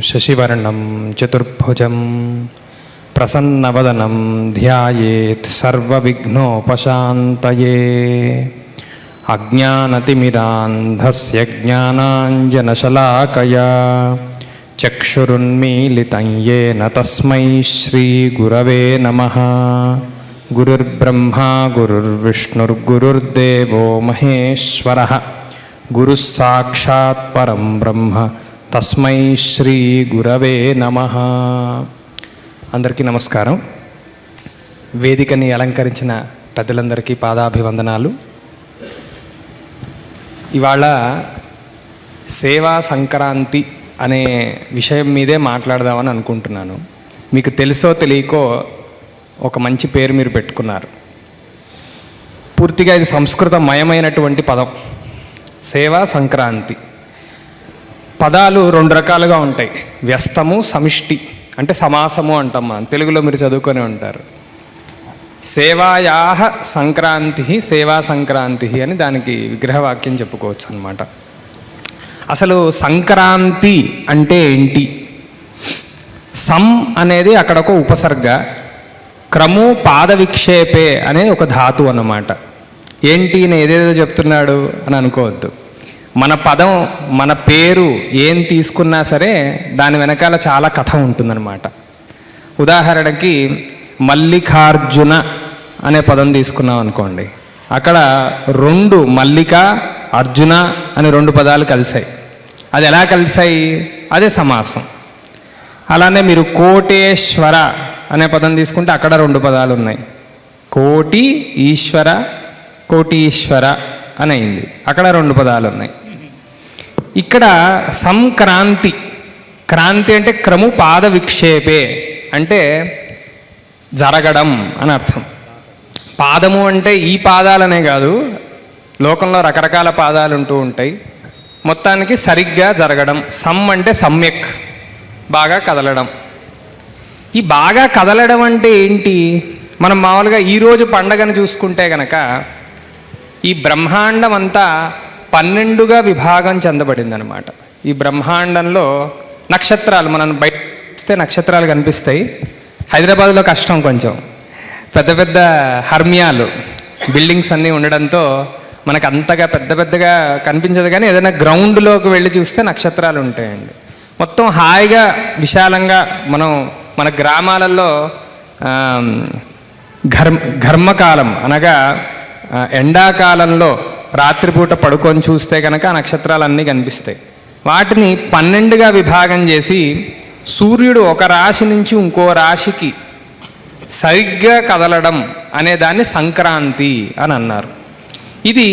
శశివర్ణం చతుర్భుజం ప్రసన్నవదనం ధ్యాయేత్ సర్వవిఘ్నోపశాంతయే అజ్ఞానతిమిరాంధస్య జ్ఞానాంజనశలాకయా చక్షురున్మీలితం येन తస్మై శ్రీగురవే నమ గురుర్బ్రహ్మా గురుర్విష్ణుర్గురుర్దేవో మహేశ్వర గురుः పరం బ్రహ్మ తస్మై శ్రీ గురవే నమ. అందరికీ నమస్కారం. వేదికని అలంకరించిన పెద్దలందరికీ పాదాభివందనాలు. ఇవాళ సేవా సంక్రాంతి అనే విషయం మీదే మాట్లాడదామని అనుకుంటున్నాను. మీకు తెలుసో తెలియకో ఒక మంచి పేరు మీరు పెట్టుకున్నారు. పూర్తిగా ఇది సంస్కృతమయమైనటువంటి పదం. సేవా సంక్రాంతి. పదాలు రెండు రకాలుగా ఉంటాయి. వ్యస్తము సమిష్టి అంటే సమాసము అంటాం మనం. తెలుగులో మీరు చదువుకొని ఉంటారు. సేవాయా సంక్రాంతి సేవా సంక్రాంతి అని దానికి విగ్రహవాక్యం చెప్పుకోవచ్చు అనమాట అసలు సంక్రాంతి అంటే ఏంటి? సం అనేది అక్కడ ఒక ఉపసర్గ క్రము పాద విక్షేపే అనేది ఒక ధాతు అన్నమాట. ఏంటి నేను ఏదేదో చెప్తున్నాడు అని అనుకోవద్దు. మన పదం మన పేరు ఏం తీసుకున్నా సరే దాని వెనకాల చాలా కథ ఉంటుందన్నమాట. ఉదాహరణకి మల్లికార్జున అనే పదం తీసుకున్నాం అనుకోండి. అక్కడ రెండు మల్లిక అర్జున అని రెండు పదాలు కలిసాయి అది ఎలా కలిసాయి అదే సమాసం. అలానే మీరు కోటేశ్వర అనే పదం తీసుకుంటే అక్కడ రెండు పదాలు ఉన్నాయి. కోటి ఈశ్వర కోటీశ్వర అని అయింది. అక్కడ రెండు పదాలు ఉన్నాయి. ఇక్కడ సంక్రాంతి. క్రాంతి అంటే క్రము పాద విక్షేపే. అంటే జరగడం అని అర్థం. పాదము అంటే ఈ పాదాలనే కాదు లోకంలో రకరకాల పాదాలు ఉంటూ ఉంటాయి. మొత్తానికి సరిగ్గా జరగడం. సమ్ అంటే సమ్యక్ బాగా కదలడం. ఈ బాగా కదలడం అంటే ఏంటి? మనం మామూలుగా ఈరోజు పండగను చూసుకుంటే గనక ఈ బ్రహ్మాండం అంతా పన్నెండుగా విభాగం చెందబడింది అనమాట ఈ బ్రహ్మాండంలో నక్షత్రాలు మనం బయట చూస్తే నక్షత్రాలు కనిపిస్తాయి. హైదరాబాద్లో కష్టం కొంచెం. పెద్ద పెద్ద హర్మియాలు బిల్డింగ్స్ అన్నీ ఉండడంతో మనకు అంతగా పెద్ద పెద్దగా కనిపించదు కానీ ఏదైనా గ్రౌండ్లోకి వెళ్ళి చూస్తే నక్షత్రాలు ఉంటాయండి. మొత్తం హాయిగా విశాలంగా మనం మన గ్రామాలలో ఘర్మ ఘర్మకాలం అనగా ఎండాకాలంలో రాత్రిపూట పడుకొని చూస్తే కనుక నక్షత్రాలన్నీ కనిపిస్తాయి. వాటిని పన్నెండుగా విభాగం చేసి సూర్యుడు ఒక రాశి నుంచి ఇంకో రాశికి సరిగ్గా కదలడం అనే దాన్ని సంక్రాంతి అని అన్నారు. ఇది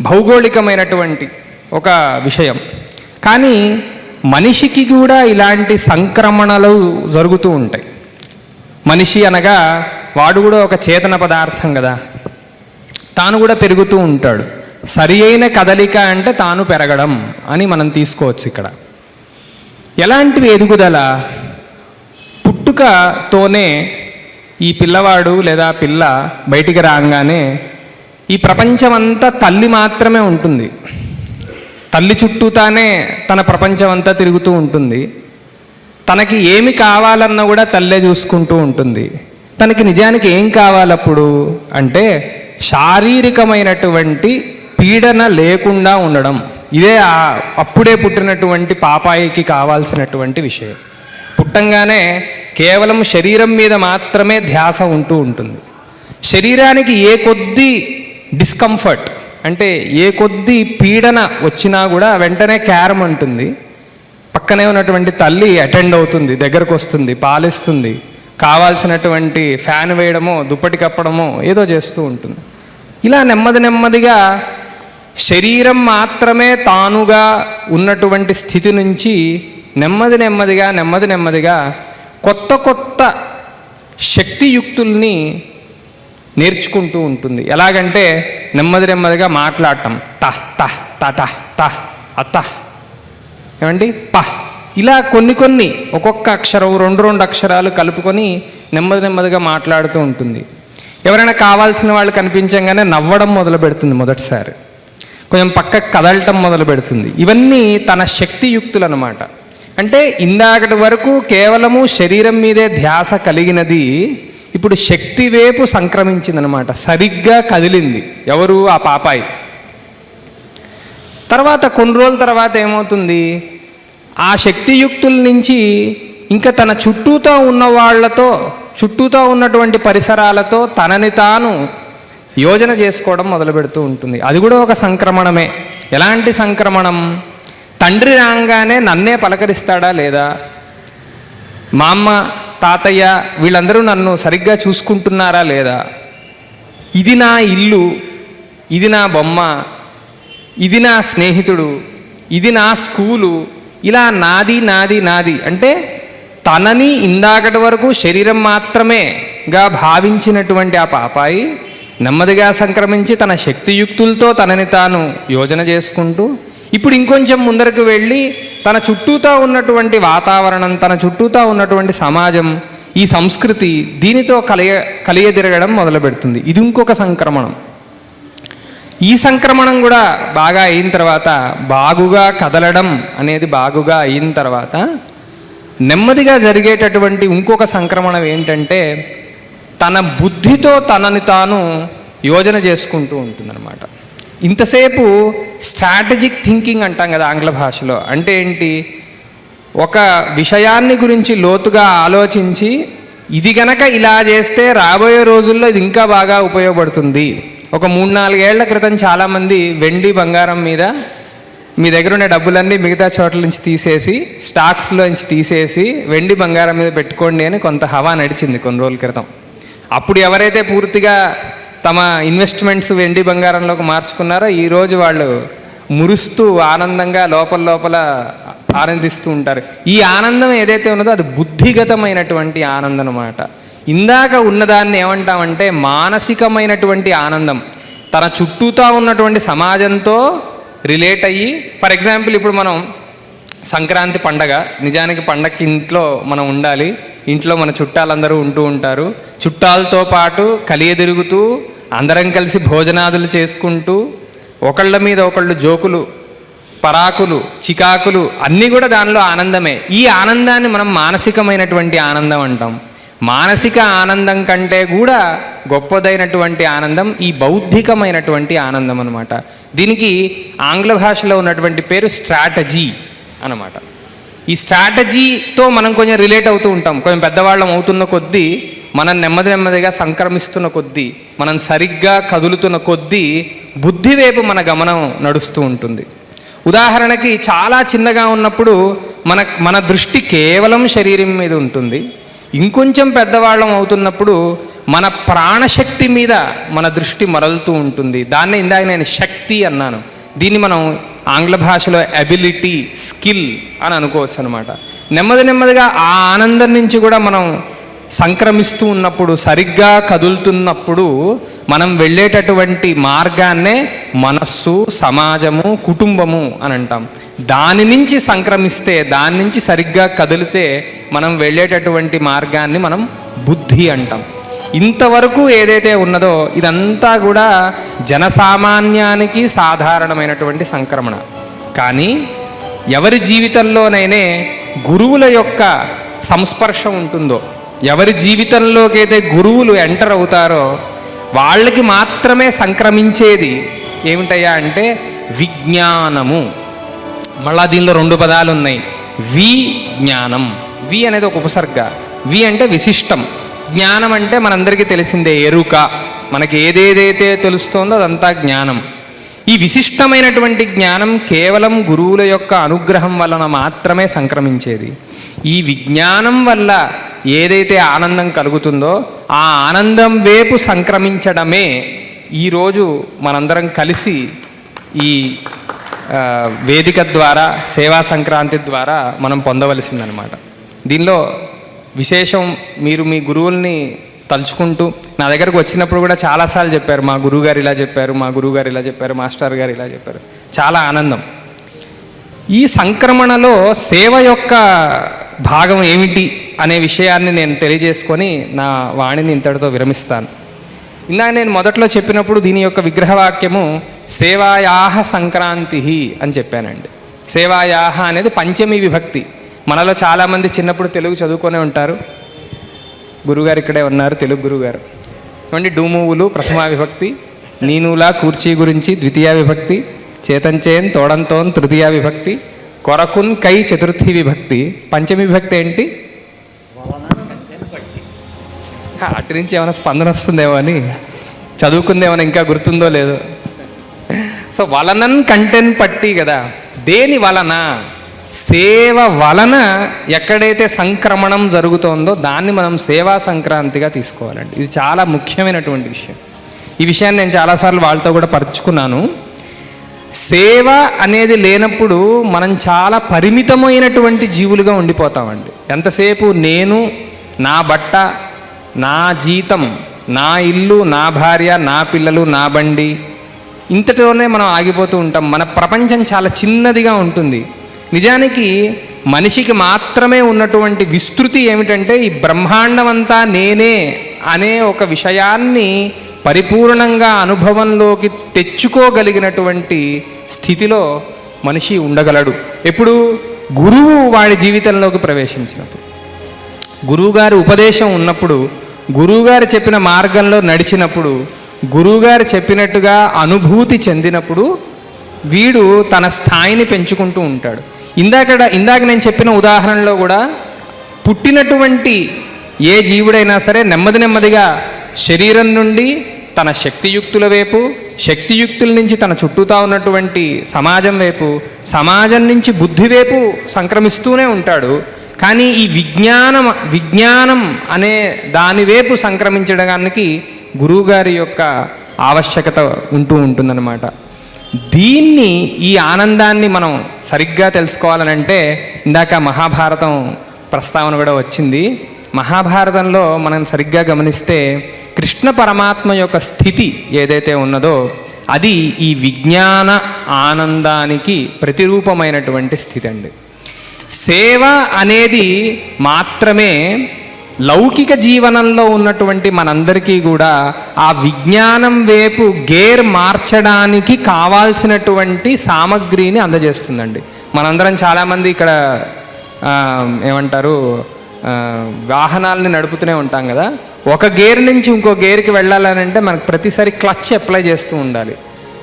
భౌగోళికమైనటువంటి ఒక విషయం. కానీ మనిషికి కూడా ఇలాంటి సంక్రమణలు జరుగుతూ ఉంటాయి. మనిషి అనగా వాడు కూడా ఒక చేతన పదార్థం కదా. తాను కూడా పెరుగుతూ ఉంటాడు. సరి అయిన కదలిక అంటే తాను పెరగడం అని మనం తీసుకోవచ్చు ఇక్కడ. ఎలాంటివి ఎదుగుదల? పుట్టుకతోనే ఈ పిల్లవాడు లేదా పిల్ల బయటికి రాగానే ఈ ప్రపంచమంతా తల్లి మాత్రమే ఉంటుంది. తల్లి చుట్టూ తానే తన ప్రపంచం అంతా తిరుగుతూ ఉంటుంది. తనకి ఏమి కావాలన్నా కూడా తల్లే చూసుకుంటూ ఉంటుంది. తనకి నిజానికి ఏం కావాలప్పుడు అంటే శారీరకమైనటువంటి పీడన లేకుండా ఉండడం. ఇదే అప్పుడే పుట్టినటువంటి పాపాయికి కావాల్సినటువంటి విషయం. పుట్టంగానే కేవలం శరీరం మీద మాత్రమే ధ్యాస ఉంటూ ఉంటుంది. శరీరానికి ఏ కొద్ది డిస్కంఫర్ట్ అంటే ఏ కొద్ది పీడన వచ్చినా కూడా వెంటనే క్యారం ఉంటుంది పక్కనే ఉన్నటువంటి తల్లి అటెండ్ అవుతుంది దగ్గరకు వస్తుంది పాలిస్తుంది. కావాల్సినటువంటి ఫ్యాన్ వేయడమో దుప్పటి కప్పడమో ఏదో చేస్తూ ఉంటుంది. ఇలా నెమ్మది నెమ్మదిగా శరీరం మాత్రమే తానుగా ఉన్నటువంటి స్థితి నుంచి నెమ్మది నెమ్మదిగా నెమ్మది నెమ్మదిగా కొత్త కొత్త శక్తియుక్తుల్ని నేర్చుకుంటూ ఉంటుంది. ఎలాగంటే నెమ్మది నెమ్మదిగా మాట్లాడటం. త త త త త అత్త ఏమండి? ప. ఇలా కొన్ని కొన్ని ఒక్కొక్క అక్షరం రెండు రెండు అక్షరాలు కలుపుకొని నెమ్మది నెమ్మదిగా మాట్లాడుతూ ఉంటుంది. ఎవరైనా కావాల్సిన వాళ్ళు కనిపించగానే నవ్వడం మొదలు పెడుతుంది మొదటిసారి. కొంచెం పక్కకు కదలటం మొదలు పెడుతుంది ఇవన్నీ తన శక్తియుక్తులు అనమాట అంటే ఇందాకటి వరకు కేవలము శరీరం మీదే ధ్యాస కలిగినది ఇప్పుడు శక్తి వైపు సంక్రమించిందనమాట. సరిగ్గా కదిలింది. ఎవరు? ఆ పాపాయి. తర్వాత కొన్ని రోజుల తర్వాత ఏమవుతుంది? ఆ శక్తియుక్తుల నుంచి ఇంకా తన చుట్టూతో ఉన్న వాళ్ళతో చుట్టూతో ఉన్నటువంటి పరిసరాలతో తనని తాను యోజన చేసుకోవడం మొదలు పెడుతూ ఉంటుంది. అది కూడా ఒక సంక్రమణమే. ఎలాంటి సంక్రమణం? తండ్రి రాగానే నన్నే పలకరిస్తాడా లేదా? మా అమ్మ తాతయ్య వీళ్ళందరూ నన్ను సరిగ్గా చూసుకుంటున్నారా లేదా? ఇది నా ఇల్లు ఇది నా బొమ్మ ఇది నా స్నేహితుడు ఇది నా స్కూలు ఇలా నాది నాది నాది. అంటే తనని ఇందాకటి వరకు శరీరం మాత్రమేగా భావించినటువంటి ఆ పాపాయి నెమ్మదిగా సంక్రమించి తన శక్తియుక్తులతో తనని తాను యోజన చేసుకుంటూ ఇప్పుడు ఇంకొంచెం ముందరకు వెళ్ళి తన చుట్టూతా ఉన్నటువంటి వాతావరణం తన చుట్టూతా ఉన్నటువంటి సమాజం ఈ సంస్కృతి దీనితో కలియ కలియదిరగడం మొదలు పెడుతుంది ఇది ఇంకొక సంక్రమణం. ఈ సంక్రమణం కూడా బాగా అయిన తర్వాత బాగుగా కదలడం అనేది బాగుగా అయిన తర్వాత నెమ్మదిగా జరిగేటటువంటి ఇంకొక సంక్రమణం ఏంటంటే తన బుద్ధితో తనని తాను యోజన చేసుకుంటూ ఉంటుందన్నమాట. ఇంతసేపు స్ట్రాటజిక్ థింకింగ్ అంటాం కదా ఆంగ్ల భాషలో. అంటే ఏంటి? ఒక విషయాన్ని గురించి లోతుగా ఆలోచించి ఇది గనక ఇలా చేస్తే రాబోయే రోజుల్లో ఇది ఇంకా బాగా ఉపయోగపడుతుంది. ఒక మూడు నాలుగేళ్ళ క్రితం చాలామంది వెండి బంగారం మీద మీ దగ్గర ఉన్న డబ్బులన్నీ మిగతా చోట్ల నుంచి తీసేసి స్టాక్స్లో నుంచి తీసేసి వెండి బంగారం మీద పెట్టుకోండి అని కొంత హవా నడిచింది కొన్ని రోజుల క్రితం. అప్పుడు ఎవరైతే పూర్తిగా తమ ఇన్వెస్ట్మెంట్స్ వెండి బంగారంలోకి మార్చుకున్నారో ఈరోజు వాళ్ళు మురుస్తూ ఆనందంగా లోపల లోపల ఆనందిస్తూ ఉంటారు. ఈ ఆనందం ఏదైతే ఉన్నదో అది బుద్ధిగతమైనటువంటి ఆనందం అన్నమాట ఇందాక ఉన్నదాన్ని ఏమంటామంటే మానసికమైనటువంటి ఆనందం. తన చుట్టూతా ఉన్నటువంటి సమాజంతో రిలేట్ అయ్యి ఫర్ ఎగ్జాంపుల్ ఇప్పుడు మనం సంక్రాంతి పండగ నిజానికి పండగకి ఇంట్లో మనం ఉండాలి. ఇంట్లో మన చుట్టాలందరూ ఉంటూ ఉంటారు. చుట్టాలతో పాటు కలియదిరుగుతూ అందరం కలిసి భోజనాదులు చేసుకుంటూ ఒకళ్ళ మీద ఒకళ్ళు జోకులు పరాకులు చికాకులు అన్నీ కూడా దానిలో ఆనందమే. ఈ ఆనందాన్ని మనం మానసికమైనటువంటి ఆనందం అంటాం. మానసిక ఆనందం కంటే కూడా గొప్పదైనటువంటి ఆనందం ఈ బౌద్ధికమైనటువంటి ఆనందం అనమాట దీనికి ఆంగ్ల భాషలో ఉన్నటువంటి పేరు స్ట్రాటజీ అన్నమాట. ఈ స్ట్రాటజీతో మనం కొంచెం రిలేట్ అవుతూ ఉంటాం. కొంచెం పెద్దవాళ్ళం అవుతున్న కొద్దీ మనం నెమ్మది నెమ్మదిగా సంక్రమిస్తున్న కొద్దీ మనం సరిగ్గా కదులుతున్న కొద్దీ బుద్ధి వైపు మన గమనం నడుస్తూ ఉంటుంది. ఉదాహరణకి చాలా చిన్నగా ఉన్నప్పుడు మన మన దృష్టి కేవలం శరీరం మీద ఉంటుంది. ఇంకొంచెం పెద్దవాళ్ళం అవుతున్నప్పుడు మన ప్రాణశక్తి మీద మన దృష్టి మరలుతూ ఉంటుంది. దాన్ని ఇందాక నేను శక్తి అన్నాను. దీన్ని మనం ఆంగ్ల భాషలో అబిలిటీ స్కిల్ అని అనుకోవచ్చు అనమాట నెమ్మది నెమ్మదిగా ఆ ఆనందం నుంచి కూడా మనం సంక్రమిస్తూ ఉన్నప్పుడు సరిగ్గా కదులుతున్నప్పుడు మనం వెళ్ళేటటువంటి మార్గాన్నే మనస్సు సమాజము కుటుంబము అని అంటాం. దాని నుంచి సంక్రమిస్తే దాని నుంచి సరిగ్గా కదిలితే మనం వెళ్ళేటటువంటి మార్గాన్ని మనం బుద్ధి అంటాం. ఇంతవరకు ఏదైతే ఉన్నదో ఇదంతా కూడా జనసామాన్యానికి సాధారణమైనటువంటి సంక్రమణ. కానీ ఎవరి జీవితంలోనైనే గురువుల యొక్క సంస్పర్శ ఉంటుందో ఎవరి జీవితంలోకి అయితే గురువులు ఎంటర్ అవుతారో వాళ్ళకి మాత్రమే సంక్రమించేది ఏమిటయ్యా అంటే విజ్ఞానము. మళ్ళా దీనిలో రెండు పదాలు ఉన్నాయి వి జ్ఞానం. వి అనేది ఒక ఉపసర్గ. వి అంటే విశిష్టం. జ్ఞానం అంటే మనందరికీ తెలిసిందే ఎరుక. మనకి ఏదేదైతే తెలుస్తోందో అదంతా జ్ఞానం. ఈ విశిష్టమైనటువంటి జ్ఞానం కేవలం గురువుల యొక్క అనుగ్రహం వలన మాత్రమే సంక్రమించేది. ఈ విజ్ఞానం వల్ల ఏదైతే ఆనందం కలుగుతుందో ఆ ఆనందం వైపు సంక్రమించడమే ఈరోజు మనందరం కలిసి ఈ వేదిక ద్వారా సేవా సంక్రాంతి ద్వారా మనం పొందవలసిందనమాట. దీనిలో విశేషం మీరు మీ గురువుల్ని తలుచుకుంటూ నా దగ్గరకు వచ్చినప్పుడు కూడా చాలాసార్లు చెప్పారు మా గురువుగారు ఇలా చెప్పారు మా గురువుగారు ఇలా చెప్పారు మాస్టర్ గారు ఇలా చెప్పారు. చాలా ఆనందం. ఈ సంక్రమణలో సేవ యొక్క భాగం ఏమిటి అనే విషయాన్ని నేను తెలియజేసుకొని నా వాణిని ఇంతటితో విరమిస్తాను. ఇందాక నేను మొదట్లో చెప్పినప్పుడు దీని యొక్క విగ్రహవాక్యము సేవాయాహ సంక్రాంతి అని చెప్పానండి. సేవాయాహ అనేది పంచమి విభక్తి. మనలో చాలామంది చిన్నప్పుడు తెలుగు చదువుకొనే ఉంటారు. గురుగారు ఇక్కడే ఉన్నారు తెలుగు గురుగారు. ఏమండి డూమువులు ప్రథమా విభక్తి నీనులా కూర్చీ గురించి ద్వితీయ విభక్తి చేతంచేన్ తోడంతోన్ తృతీయ విభక్తి కొరకున్ కై చతుర్థి విభక్తి పంచమి విభక్తి ఏంటి? అటు నుంచి ఏమైనా స్పందన వస్తుందేమో అని. చదువుకుందేమైనా ఇంకా గుర్తుందో లేదో. సో వలనన్ కంటెంట్ పట్టి కదా దేని వలన? సేవ వలన ఎక్కడైతే సంక్రమణం జరుగుతోందో దాన్ని మనం సేవా సంక్రాంతిగా తీసుకోవాలండి. ఇది చాలా ముఖ్యమైనటువంటి విషయం. ఈ విషయాన్ని నేను చాలాసార్లు వాళ్ళతో కూడా పరుచుకున్నాను. సేవ అనేది లేనప్పుడు మనం చాలా పరిమితమైనటువంటి జీవులుగా ఉండిపోతామండి. ఎంతసేపు నేను నా బట్ట నా జీతం నా ఇల్లు నా భార్య నా పిల్లలు నా బండి ఇంతటితోనే మనం ఆగిపోతూ ఉంటాం. మన ప్రపంచం చాలా చిన్నదిగా ఉంటుంది. నిజానికి మనిషికి మాత్రమే ఉన్నటువంటి విస్తృతి ఏమిటంటే ఈ బ్రహ్మాండం అంతా నేనే అనే ఒక విషయాన్ని పరిపూర్ణంగా అనుభవంలోకి తెచ్చుకోగలిగినటువంటి స్థితిలో మనిషి ఉండగలడు. ఎప్పుడు? గురువు వాడి జీవితంలోకి ప్రవేశించినప్పుడు. గురువుగారి ఉపదేశం ఉన్నప్పుడు గురువుగారు చెప్పిన మార్గంలో నడిచినప్పుడు గురువుగారు చెప్పినట్టుగా అనుభూతి చెందినప్పుడు వీడు తన స్థాయిని పెంచుకుంటూ ఉంటాడు. ఇందాక ఇందాక నేను చెప్పిన ఉదాహరణలో కూడా పుట్టినటువంటి ఏ జీవుడైనా సరే నెమ్మది నెమ్మదిగా శరీరం నుండి తన శక్తియుక్తుల వైపు శక్తియుక్తుల నుంచి తన చుట్టూతా ఉన్నటువంటి సమాజం వైపు సమాజం నుంచి బుద్ధి వైపు సంక్రమిస్తూనే ఉంటాడు. కానీ ఈ విజ్ఞానం విజ్ఞానం అనే దాని వైపు సంక్రమించడానికి గురువుగారి యొక్క ఆవశ్యకత ఉంటూ ఉంటుందన్నమాట. దీన్ని ఈ ఆనందాన్ని మనం సరిగ్గా తెలుసుకోవాలనంటే ఇందాక మహాభారతం ప్రస్తావన కూడా వచ్చింది. మహాభారతంలో మనం సరిగ్గా గమనిస్తే కృష్ణ పరమాత్మ యొక్క స్థితి ఏదైతే ఉన్నదో అది ఈ విజ్ఞాన ఆనందానికి ప్రతిరూపమైనటువంటి స్థితి అండి. సేవ అనేది మాత్రమే లౌకిక జీవనంలో ఉన్నటువంటి మనందరికీ కూడా ఆ విజ్ఞానం వైపు గేర్ మార్చడానికి కావాల్సినటువంటి సామగ్రిని అందజేస్తుందండి. మనందరం చాలామంది ఇక్కడ ఏమంటారు వాహనాలని నడుపుతూనే ఉంటాం కదా. ఒక గేర్ నుంచి ఇంకో గేర్కి వెళ్ళాలనంటే మనకు ప్రతిసారి క్లచ్ అప్లై చేస్తూ ఉండాలి.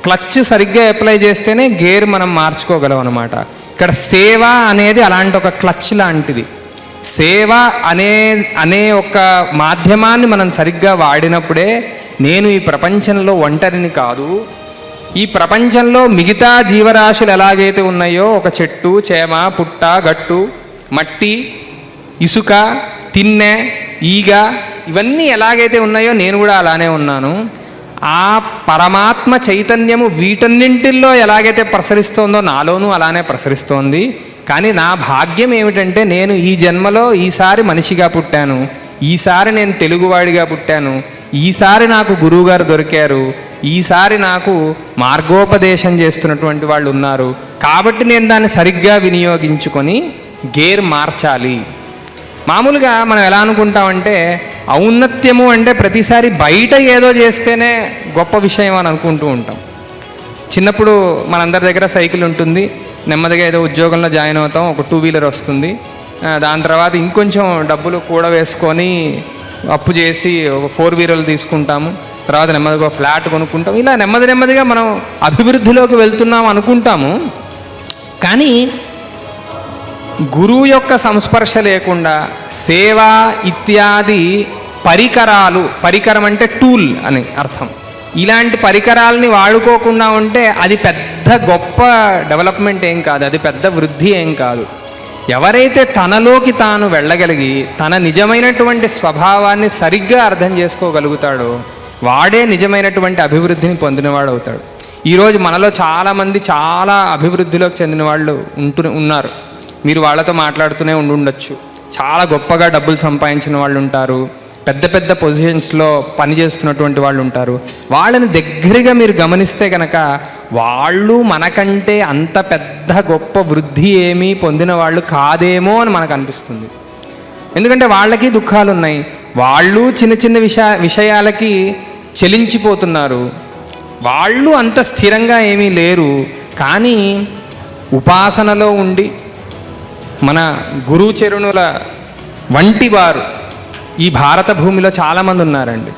క్లచ్ సరిగ్గా అప్లై చేస్తేనే గేర్ మనం మార్చుకోగలం అనమాట ఇక్కడ సేవ అనేది అలాంటి ఒక క్లచ్ లాంటిది. సేవ అనే అనే ఒక మాధ్యమాన్ని మనం సరిగ్గా వాడినప్పుడే నేను ఈ ప్రపంచంలో ఒంటరిని కాదు. ఈ ప్రపంచంలో మిగతా జీవరాశులు ఎలాగైతే ఉన్నాయో ఒక చెట్టు చేమ పుట్ట గట్టు మట్టి ఇసుక తిన్నె ఈగ ఇవన్నీ ఎలాగైతే ఉన్నాయో నేను కూడా అలానే ఉన్నాను. ఆ పరమాత్మ చైతన్యము వీటన్నింటిల్లో ఎలాగైతే ప్రసరిస్తోందో నాలోనూ అలానే ప్రసరిస్తోంది. కానీ నా భాగ్యం ఏమిటంటే నేను ఈ జన్మలో ఈసారి మనిషిగా పుట్టాను. ఈసారి నేను తెలుగువాడిగా పుట్టాను. ఈసారి నాకు గురువుగారు దొరికారు. ఈసారి నాకు మార్గోపదేశం చేస్తున్నటువంటి వాళ్ళు ఉన్నారు. కాబట్టి నేను దాన్ని సరిగ్గా వినియోగించుకొని గేర్ మార్చాలి. మామూలుగా మనం ఎలా అనుకుంటామంటే ఔన్నత్యము అంటే ప్రతిసారి బయట ఏదో చేస్తేనే గొప్ప విషయం అని అనుకుంటూ ఉంటాం. చిన్నప్పుడు మనందరి దగ్గర సైకిల్ ఉంటుంది. నెమ్మదిగా ఏదో ఉద్యోగంలో జాయిన్ అవుతాం ఒక టూ వీలర్ వస్తుంది. దాని తర్వాత ఇంకొంచెం డబ్బులు కూడా వేసుకొని అప్పు చేసి ఒక ఫోర్ వీలర్లు తీసుకుంటాము. తర్వాత నెమ్మదిగా ఫ్లాట్ కొనుక్కుంటాం ఇలా నెమ్మది నెమ్మదిగా మనం అభివృద్ధిలోకి వెళ్తున్నాం అనుకుంటాము. కానీ గురువు యొక్క సంస్పర్శ లేకుండా సేవ ఇత్యాది పరికరాలు పరికరం అంటే టూల్ అని అర్థం. ఇలాంటి పరికరాలని వాడుకోకుండా ఉంటే అది పెద్ద గొప్ప డెవలప్మెంట్ ఏం కాదు అది పెద్ద వృద్ధి ఏం కాదు. ఎవరైతే తనలోకి తాను వెళ్ళగలిగి తన నిజమైనటువంటి స్వభావాన్ని సరిగ్గా అర్థం చేసుకోగలుగుతాడో వాడే నిజమైనటువంటి అభివృద్ధిని పొందినవాడు అవుతాడు ఈరోజు మనలో చాలామంది చాలా అభివృద్ధిలోకి చెందిన వాళ్ళు ఉంటు ఉన్నారు. మీరు వాళ్ళతో మాట్లాడుతూనే ఉండుండొచ్చు. చాలా గొప్పగా డబ్బులు సంపాదించిన వాళ్ళు ఉంటారు పెద్ద పెద్ద పొజిషన్స్లో పనిచేస్తున్నటువంటి వాళ్ళు ఉంటారు. వాళ్ళని దగ్గరగా మీరు గమనిస్తే కనుక వాళ్ళు మనకంటే అంత పెద్ద గొప్ప వృద్ధి ఏమీ పొందిన వాళ్ళు కాదేమో అని మనకు అనిపిస్తుంది. ఎందుకంటే వాళ్ళకి దుఃఖాలు ఉన్నాయి. వాళ్ళు చిన్న చిన్న విషయ విషయాలకి చెలించిపోతున్నారు. వాళ్ళు అంత స్థిరంగా ఏమీ లేరు. కానీ ఉపాసనలో ఉండి మన గురుచరుణుల వంటి వారు ఈ భారత భూమిలో చాలామంది ఉన్నారండి.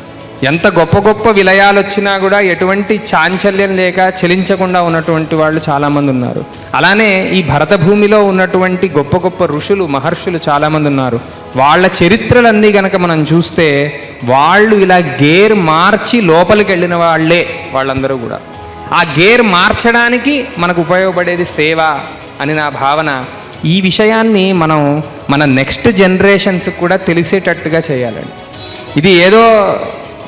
ఎంత గొప్ప గొప్ప విలయాలు వచ్చినా కూడా ఎటువంటి చాంచల్యం లేక చలించకుండా ఉన్నటువంటి వాళ్ళు చాలామంది ఉన్నారు. అలానే ఈ భరత భూమిలో ఉన్నటువంటి గొప్ప గొప్ప ఋషులు మహర్షులు చాలామంది ఉన్నారు. వాళ్ళ చరిత్రలన్నీ గనక మనం చూస్తే వాళ్ళు ఇలా గేర్ మార్చి లోపలికి వెళ్ళిన వాళ్ళే వాళ్ళందరూ కూడా. ఆ గేర్ మార్చడానికి మనకు ఉపయోగపడేది సేవ అని నా భావన. ఈ విషయాన్ని మనం మన నెక్స్ట్ జనరేషన్స్ కూడా తెలిసేటట్టుగా చేయాలండి. ఇది ఏదో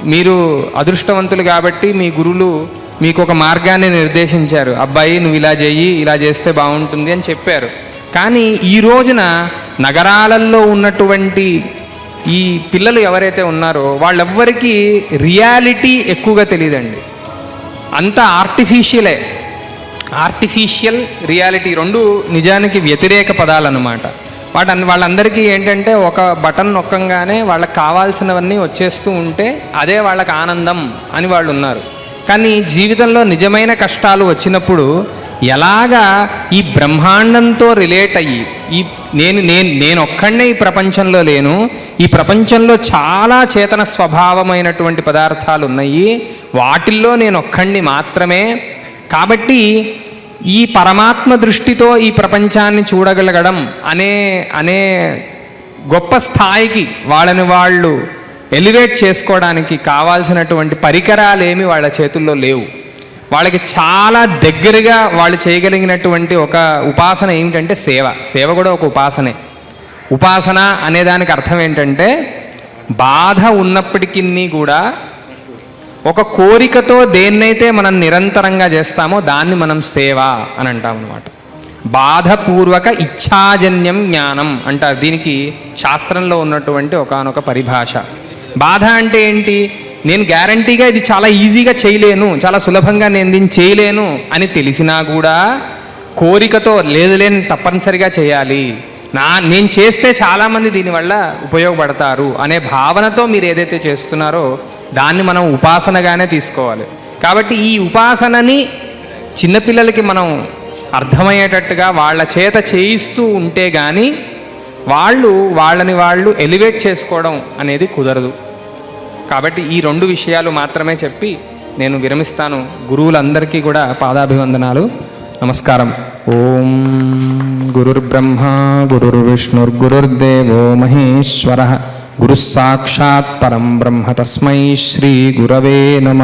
మీరు అదృష్టవంతులు కాబట్టి మీ గురువులు మీకు ఒక మార్గాన్ని నిర్దేశించారు. అబ్బాయి నువ్వు ఇలా చెయ్యి ఇలా చేస్తే బాగుంటుంది అని చెప్పారు. కానీ ఈ రోజున నగరాలలో ఉన్నటువంటి ఈ పిల్లలు ఎవరైతే ఉన్నారో వాళ్ళెవ్వరికీ రియాలిటీ ఎక్కువగా తెలియదండి. అంత ఆర్టిఫిషియలే. ఆర్టిఫిషియల్ రియాలిటీ రెండు నిజానికి వ్యతిరేక పదాలు అనమాట వాట వాళ్ళందరికీ ఏంటంటే ఒక బటన్ నొక్కంగానే వాళ్ళకి కావాల్సినవన్నీ వచ్చేస్తూ ఉంటే అదే వాళ్ళకి ఆనందం అని వాళ్ళు ఉన్నారు కానీ జీవితంలో నిజమైన కష్టాలు వచ్చినప్పుడు ఎలాగా ఈ బ్రహ్మాండంతో రిలేట్ అయ్యి ఈ నేను నేను నేను ఒక్కడనే ఈ ప్రపంచంలో లేను ఈ ప్రపంచంలో చాలా చేతన స్వభావమైనటువంటి పదార్థాలు ఉన్నాయి వాటిల్లో నేను ఒక్కడిని మాత్రమే కాబట్టి ఈ పరమాత్మ దృష్టితో ఈ ప్రపంచాన్ని చూడగలగడం అనే అనే గొప్ప స్థాయికి వాళ్ళని వాళ్ళు ఎలివేట్ చేసుకోవడానికి కావాల్సినటువంటి పరికరాలేమి వాళ్ళ చేతుల్లో లేవు. వాళ్ళకి చాలా దగ్గరగా వాళ్ళు చేయగలిగినటువంటి ఒక ఉపాసన ఏమిటంటే సేవ. సేవ కూడా ఒక ఉపాసనే. ఉపాసన అనే దానికి అర్థం ఏంటంటే బాధ ఉన్నప్పటికీ కూడా ఒక కోరికతో దేన్నైతే మనం నిరంతరంగా చేస్తామో దాన్ని మనం సేవ అని అంటాం అనమాట బాధపూర్వక ఇచ్ఛాజన్యం జ్ఞానం అంటారు. దీనికి శాస్త్రంలో ఉన్నటువంటి ఒకానొక పరిభాష. బాధ అంటే ఏంటి? నేను గ్యారంటీగా ఇది చాలా ఈజీగా చేయలేను చాలా సులభంగా నేను దీన్ని చేయలేను అని తెలిసినా కూడా కోరికతో లేదు లేని తప్పనిసరిగా చేయాలి. నా నేను చేస్తే చాలామంది దీనివల్ల ఉపయోగపడతారు అనే భావనతో మీరు ఏదైతే చేస్తున్నారో దాన్ని మనం ఉపాసనగానే తీసుకోవాలి. కాబట్టి ఈ ఉపాసనని చిన్నపిల్లలకి మనం అర్థమయ్యేటట్టుగా వాళ్ళ చేత చేయిస్తూ ఉంటే కానీ వాళ్ళు వాళ్ళని వాళ్ళు ఎలివేట్ చేసుకోవడం అనేది కుదరదు. కాబట్టి ఈ రెండు విషయాలు మాత్రమే చెప్పి నేను విరమిస్తాను. గురువులందరికీ కూడా పాదాభివందనాలు. నమస్కారం. ఓం గురుర్బ్రహ్మ గురుర్విష్ణుర్గురుర్దేవో మహేశ్వర. గురుస్సాక్షాత్ పరం బ్రహ్మ తస్మై శ్రీ గురవే నమ.